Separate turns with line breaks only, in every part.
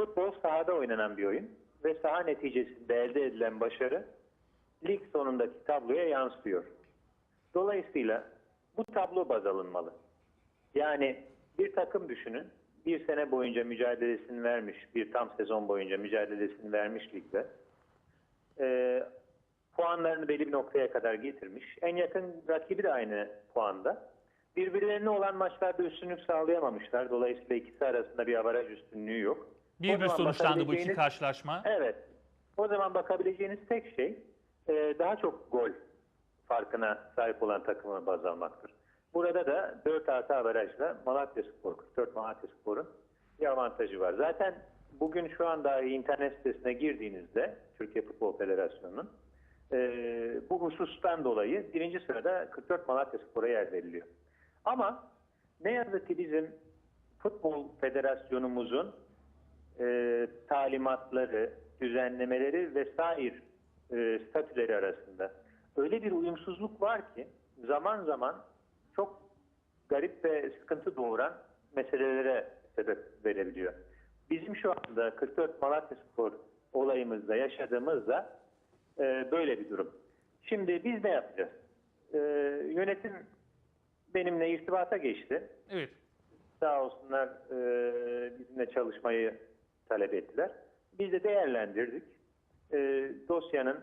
Futbol sahada oynanan bir oyun ve saha neticesinde elde edilen başarı lig sonundaki tabloya yansıyor. Dolayısıyla bu tablo baz alınmalı. Yani bir takım düşünün, bir sene boyunca mücadelesini vermiş, bir tam sezon boyunca mücadelesini vermiş ligde. Ee, puanlarını belli bir noktaya kadar getirmiş. En yakın rakibi de aynı puanda. Birbirlerine olan maçlarda üstünlük sağlayamamışlar. Dolayısıyla ikisi arasında bir avaraj üstünlüğü yok.
Bir bir sonuçlandı bu iki karşılaşma.
Evet. O zaman bakabileceğiniz tek şey e, daha çok gol farkına sahip olan takımı baz almaktır. Burada da 4 artı averajla Malatya Spor, 44 Malatya Spor'un bir avantajı var. Zaten bugün şu anda internet sitesine girdiğinizde Türkiye Futbol Federasyonu'nun e, bu husustan dolayı birinci sırada 44 Malatya Spor'a yer veriliyor. Ama ne yazık ki bizim Futbol Federasyonumuzun e, talimatları, düzenlemeleri vesaire e, statüleri arasında öyle bir uyumsuzluk var ki zaman zaman çok garip ve sıkıntı doğuran meselelere sebep verebiliyor. Bizim şu anda 44 Malatya Spor olayımızda yaşadığımızda e, böyle bir durum. Şimdi biz ne yapacağız? E, yönetim benimle irtibata geçti
Evet.
sağ olsunlar e, bizimle çalışmayı talep ettiler. Biz de değerlendirdik. E, dosyanın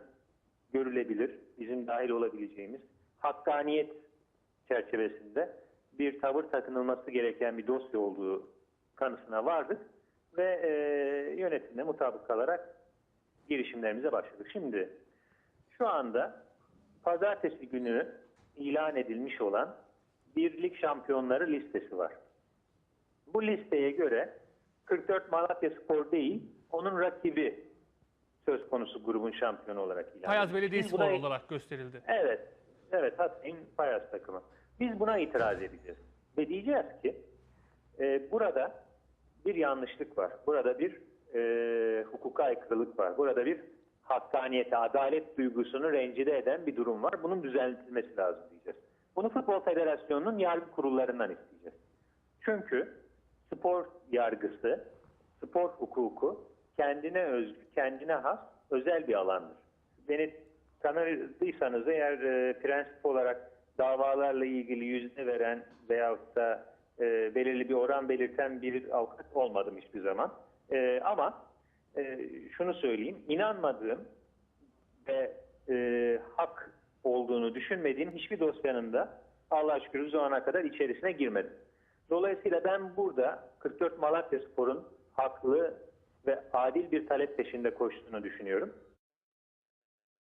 görülebilir, bizim dahil olabileceğimiz hakkaniyet çerçevesinde bir tavır takınılması gereken bir dosya olduğu kanısına vardık ve e, yönetimle mutabık kalarak girişimlerimize başladık. Şimdi şu anda pazartesi günü ilan edilmiş olan bir lig şampiyonları listesi var. Bu listeye göre 44 Malatya Spor değil, onun rakibi söz konusu grubun şampiyonu olarak ilan
Payaz
edilmiş.
Belediye
Biz
Spor
buna-
olarak gösterildi.
Evet, evet Hatay'ın Payas takımı. Biz buna itiraz edeceğiz. Ve diyeceğiz ki e, burada bir yanlışlık var. Burada bir e, hukuka aykırılık var. Burada bir hakkaniyete, adalet duygusunu rencide eden bir durum var. Bunun düzeltilmesi lazım diyeceğiz. Bunu Futbol Federasyonu'nun yargı kurullarından isteyeceğiz. Çünkü spor yargısı, spor hukuku kendine özgü, kendine has özel bir alandır. Beni tanıdıysanız eğer e, prensip olarak davalarla ilgili yüzde veren veyahut da e, belirli bir oran belirten bir avukat olmadım hiçbir zaman. E, ama e, şunu söyleyeyim, inanmadığım ve e, hak olduğunu düşünmediğim hiçbir dosyanın da Allah'a şükür bu zamana kadar içerisine girmedim. Dolayısıyla ben burada 44 Malatya Spor'un haklı ve adil bir talep peşinde koştuğunu düşünüyorum.